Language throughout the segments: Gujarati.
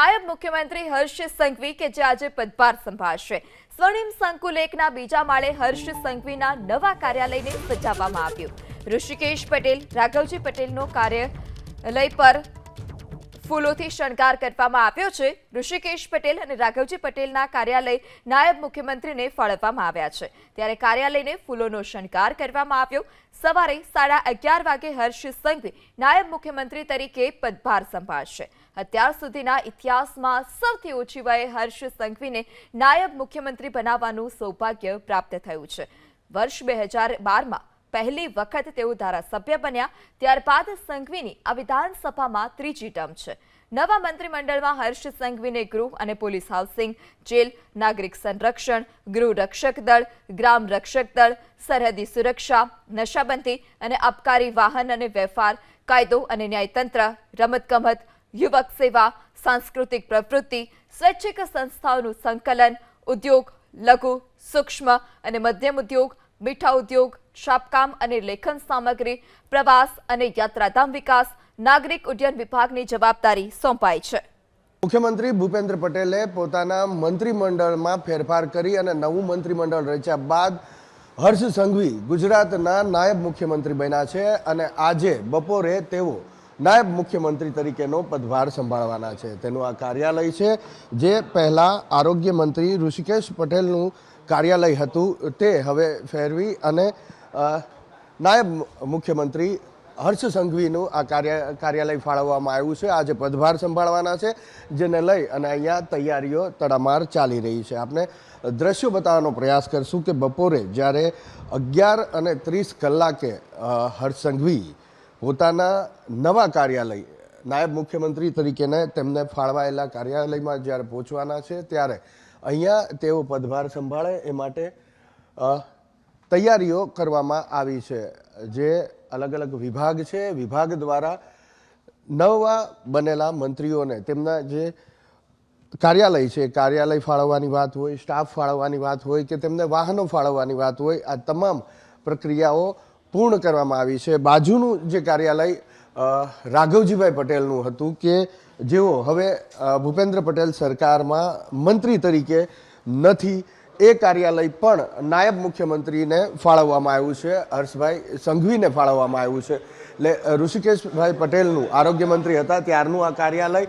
નાયબ મુખ્યમંત્રી હર્ષ સંઘવી કે જે આજે પદભાર સંભાળશે. સ્વર્ણિમ સંકુલેકના બીજા માળે હર્ષ સંઘવીના નવા કાર્યાલયને સજાવવામાં આવ્યું. ઋષિકેશ પટેલ, રાઘવજી પટેલનો કાર્યાલય પર ફૂલોથી શણગાર કરવામાં આવ્યો છે. ઋષિકેશ પટેલ અને રાઘવજી પટેલના કાર્યાલય નાયબ મુખ્યમંત્રીને ફાળવવામાં આવ્યા છે. ત્યારે કાર્યાલયને ફૂલોનો શણગાર કરવામાં આવ્યો. સવારે સાડા અગિયાર વાગે હર્ષ સંઘવી નાયબ મુખ્યમંત્રી તરીકે પદભાર સંભાળશે. અત્યાર સુધીના ઇતિહાસમાં સૌથી ઓછી વયે હર્ષ સંઘવીને નાયબ મુખ્યમંત્રી બનાવવાનું સૌભાગ્ય પ્રાપ્ત થયું છે. વર્ષ બે હજાર બારમાં પહેલી વખત તેઓ ધારાસભ્ય બન્યા, ત્યારબાદ સંઘવીની આ વિધાનસભામાં ત્રીજી ટર્મ છે. નવા મંત્રીમંડળમાં હર્ષ સંઘવીને ગૃહ અને પોલીસ હાઉસિંગ, જેલ, નાગરિક સંરક્ષણ, ગૃહ રક્ષક દળ, ગ્રામ રક્ષક દળ, સરહદી સુરક્ષા, નશાબંધી અને અબકારી વાહન અને વેપાર કાયદો અને ન્યાયતંત્ર, રમતગમત, યુવક સેવા, સાંસ્કૃતિક પ્રવૃત્તિ, સ્વૈચ્છિક સંસ્થાઓનું સંકલન, ઉદ્યોગ, લઘુ, સૂક્ષ્મ અને મધ્યમ ઉદ્યોગ મીઠા ઉદ્યોગ છાપકામ અને લેખન સામગ્રી, પ્રવાસ અને યાત્રાધામ વિકાસ, નાગરિક ઉડ્ડયન વિભાગની જવાબદારી સોંપાઈ છે. મુખ્યમંત્રી ભૂપેન્દ્ર પટેલે પોતાના મંત્રીમંડળમાં ફેરફાર કરી અને નવું મંત્રીમંડળ રચ્યા બાદ હર્ષ સંઘવી ગુજરાતના નાયબ મુખ્યમંત્રી બન્યા છે અને આજે બપોરે તેઓ નાયબ મુખ્યમંત્રી તરીકેનો પદભાર સંભાળવાના છે. તેનું આ કાર્યાલય છે, જે પહેલાં આરોગ્ય મંત્રી ઋષિકેશ પટેલનું કાર્યાલય હતું. તે હવે ફેરવી અને નાયબ મુખ્યમંત્રી હર્ષ સંઘવીનું આ કાર્ય, કાર્યાલય ફાળવવામાં આવ્યું છે. આજે પદભાર સંભાળવાના છે, જેને લઈ અને અહીંયા તૈયારીઓ તડામાર ચાલી રહી છે. આપણે દ્રશ્યો બતાવવાનો પ્રયાસ કરશું કે બપોરે જ્યારે અગિયાર અને ત્રીસ કલાકે હર્ષ સંઘવી પોતાના નવા કાર્યાલય, નાયબ મુખ્યમંત્રી તરીકેને તેમને ફાળવાયેલા કાર્યાલયમાં જ્યારે પહોંચવાના છે, ત્યારે અહીંયા તેઓ પદભાર સંભાળે એ માટે તૈયારીઓ કરવામાં આવી છે. જે અલગ અલગ વિભાગ છે, વિભાગ દ્વારા નવા બનેલા મંત્રીઓને, તેમના જે કાર્યાલય છે, કાર્યાલય ફાળવવાની વાત હોય, સ્ટાફ ફાળવવાની વાત હોય કે તેમને વાહનો ફાળવવાની વાત હોય, આ તમામ પ્રક્રિયાઓ પૂર્ણ કરવામાં આવી છે. બાજુનું જે કાર્યાલય રાઘવજીભાઈ પટેલનું હતું કે જેઓ હવે ભૂપેન્દ્ર પટેલ સરકારમાં મંત્રી તરીકે નથી. એ કાર્યાલય પણ નાયબ મુખ્યમંત્રીને ફાળવવામાં આવ્યું છે. હર્ષભાઈ સંઘવીને ફાળવવામાં આવ્યું છે. એટલે ઋષિકેશભાઈ પટેલનું આરોગ્ય મંત્રી હતા. ત્યારનું આ કાર્યાલય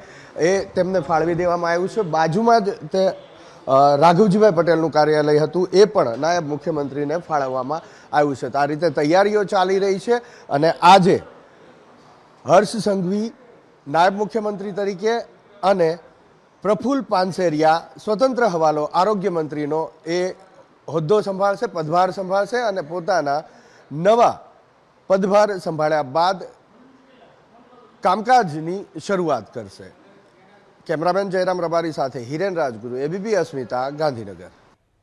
એ તેમને ફાળવી દેવામાં આવ્યું છે. બાજુમાં જ તે રાઘવજીભાઈ પટેલનું કાર્યાલય હતું, એ પણ નાયબ મુખ્યમંત્રીને ફાળવવામાં આવ્યું છે. તો આ રીતે તૈયારીઓ ચાલી રહી છે અને આજે હર્ષ સંઘવી નાયબ મુખ્યમંત્રી તરીકે અને પ્રફુલ્લ પાનસેરિયા સ્વતંત્ર હવાલો આરોગ્ય મંત્રીનો એ હોદ્દો સંભાળશે, પદભાર સંભાળશે અને પોતાના નવા પદભાર સંભાળ્યા બાદ કામકાજની શરૂઆત કરશે. કેમેરામેન જયરામ રબારી સાથે હિરેન રાજગુરુ એબીપી અસ્મિતા ગાંધીનગર.